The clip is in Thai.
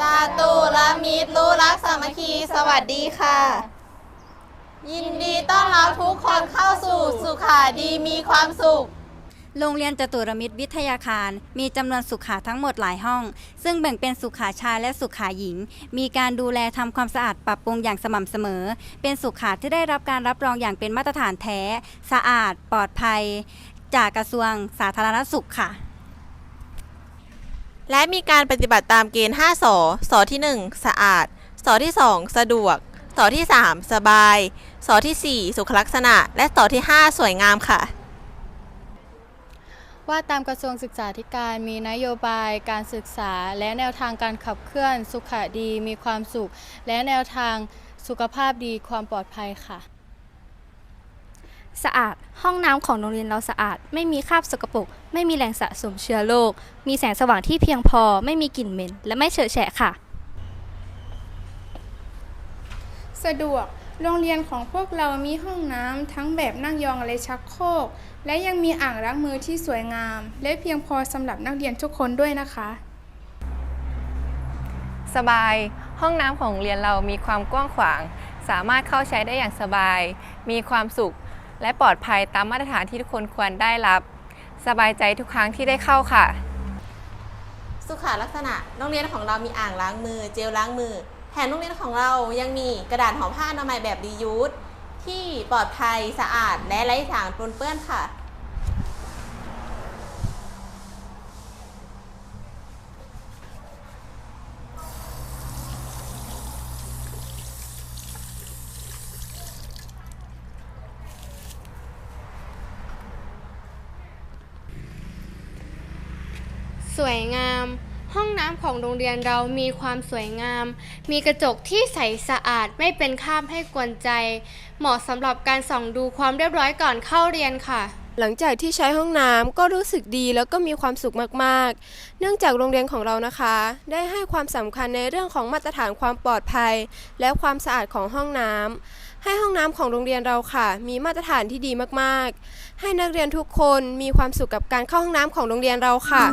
จาตุรมิตรรู้รักสามัคคี สวัสดีค่ะ ยินดีต้อนรับทุกคนเข้าสู่สุขาดีมีความสุข โรงเรียนจตุรมิตรวิทยาคาร มีจำนวนสุขาทั้งหมดหลายห้อง ซึ่งแบ่งเป็นสุขาชายและสุขาหญิง มีการดูแลทำความสะอาดปรับปรุงอย่างสม่ำเสมอ เป็นสุขาที่ได้รับการรับรองอย่างเป็นมาตรฐานแท้ สะอาด ปลอดภัย จากกระทรวงสาธารณสุขค่ะ และมีการปฏิบัติตามเกณฑ์ 5สอสอที่ 1 สะอาดสอที่ 2 สะดวกสอที่ 3 สบายสอที่ 4 สุขลักษณะ และสอที่ 5 สวยงามค่ะ ว่าตามกระทรวงศึกษาธิการมีนโยบายการศึกษา และแนวทางการขับเคลื่อน สุขดีมีความสุข และแนวทางสุขภาพดีความปลอดภัยค่ะ สะอาด ห้องน้ำของโรงเรียนเราสะอาด ไม่มีคราบสกปรก ไม่มีแหล่งสะสมเชื้อโรค มีแสงสว่างที่เพียงพอ ไม่มีกลิ่นเหม็น และไม่เฉอะแฉะค่ะ สะดวก โรงเรียนของพวกเรามีห้องน้ำทั้งแบบนั่งยองและชักโครก และยังมีอ่างล้างมือที่สวยงาม และเพียงพอสำหรับนักเรียนทุกคนด้วยนะคะ สบาย ห้องน้ำของโรงเรียนเรามีความกว้างขวาง สามารถเข้าใช้ได้อย่างสบาย มีความสุข และปลอดภัยตามมาตรฐานที่ทุกคนควรได้รับ สบายใจทุกครั้งที่ได้เข้าค่ะ สุขาลักษณะโรงเรียนของเรามีอ่างล้างมือ เจลล้างมือ แถมโรงเรียนของเรายังมีกระดาษห่อผ้าอนามัยแบบรียูสที่ปลอดภัยสะอาดและไร้สารปนเปื้อนค่ะ สวยงาม ห้องน้ำของโรงเรียนเรามีความสวยงาม มีกระจกที่ใสสะอาดไม่เป็นคราบให้กวนใจ เหมาะสำหรับการส่องดูความเรียบร้อยก่อนเข้าเรียนค่ะหลังจากที่ใช้ห้องน้ำก็รู้สึกดีแล้วก็มีความสุขมากๆ เนื่องจากโรงเรียนของเรานะคะ ได้ให้ความสำคัญในเรื่องของมาตรฐานความปลอดภัย และความสะอาดของห้องน้ำให้ห้องน้ำของโรงเรียนเราค่ะ มีมาตรฐานที่ดีมากๆ ให้นักเรียนทุกคนมีความสุขกับการเข้าห้องน้ำของโรงเรียนเราค่ะ